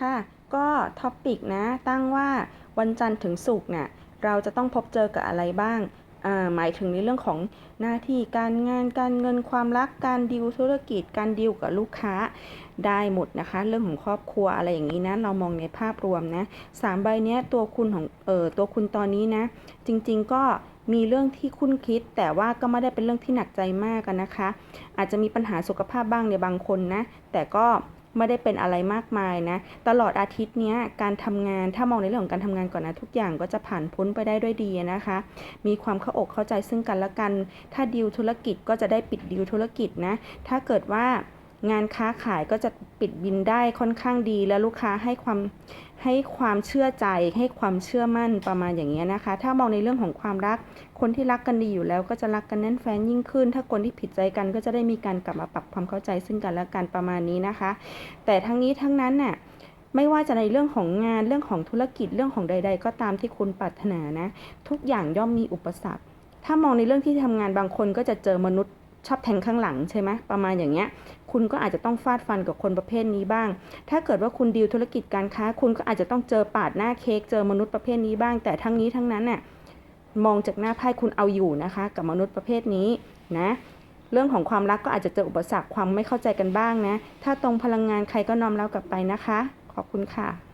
ค่ะ ก็ท็อปิกนะ ตั้งว่าวันจันทร์ถึงศุกร์เนี่ยเราจะต้องพบเจอกับอะไรบ้างหมายถึงในเรื่องของหน้าที่การงานการเงินความรักการดิวธุรกิจการดิวกับลูกค้าได้หมดนะคะ เรื่องของครอบครัวอะไรอย่างนี้นะ เรามองในภาพรวมนะสามใบเนี้ยตัวคุณของเออตัวคุณตอนนี้นะ จริงๆก็มีเรื่องที่คุ้นคิด แต่ว่าก็ไม่ได้เป็นเรื่องที่หนักใจมากอะนะคะ อาจจะมีปัญหาสุขภาพบ้างในบางคนนะ แต่ก็ ไม่ได้เป็นอะไรมากมายนะตลอดอาทิตย์เนี้ยการทำงานถ้ามองในเรื่องของการทำงานก่อนนะทุกอย่างก็จะผ่านพ้นไปได้ด้วยดีนะคะ มีความเข้าอกเข้าใจซึ่งกันและกัน ถ้าดีลธุรกิจก็จะได้ปิดดีลธุรกิจนะถ้าเกิดว่างานค้าขายก็จะปิดบินได้ค่อนข้างดี และลูกค้าให้ความ ให้ความเชื่อใจให้ความเชื่อมั่นประมาณอย่างเงี้ยนะคะ ถ้ามองในเรื่องของความรัก คนที่รักกันดีอยู่แล้วก็จะรักกันแน่นแฟนยิ่งขึ้น ถ้าคนที่ผิดใจกันก็จะได้มีการกลับมาปรับความเข้าใจซึ่งกันและกันประมาณนี้นะคะ แต่ทั้งนี้ทั้งนั้นน่ะไม่ว่าจะในเรื่องของงานเรื่องของธุรกิจเรื่องของใด ๆ ก็ตามที่คุณปรารถนานะ ทุกอย่างย่อมมีอุปสรรค ถ้ามองในเรื่องที่ทำงานบางคนก็จะเจอมนุษย์ ชอบแทงข้างหลังใช่ไหมประมาณอย่างเงี้ย คุณก็อาจจะต้องฟาดฟันกับคนประเภทนี้บ้าง ถ้าเกิดว่าคุณดีลธุรกิจการค้า คุณก็อาจจะต้องเจอปาดหน้าเค้กเจอมนุษย์ประเภทนี้บ้าง แต่ทั้งนี้ทั้งนั้นน่ะมองจากหน้าไพ่คุณเอาอยู่นะคะ กับมนุษย์ประเภทนี้นะเรื่องของความรักก็อาจจะเจออุปสรรคความไม่เข้าใจกันบ้างนะ ถ้าตรงพลังงานใครก็น้อมรับกลับไปนะคะ ขอบคุณค่ะ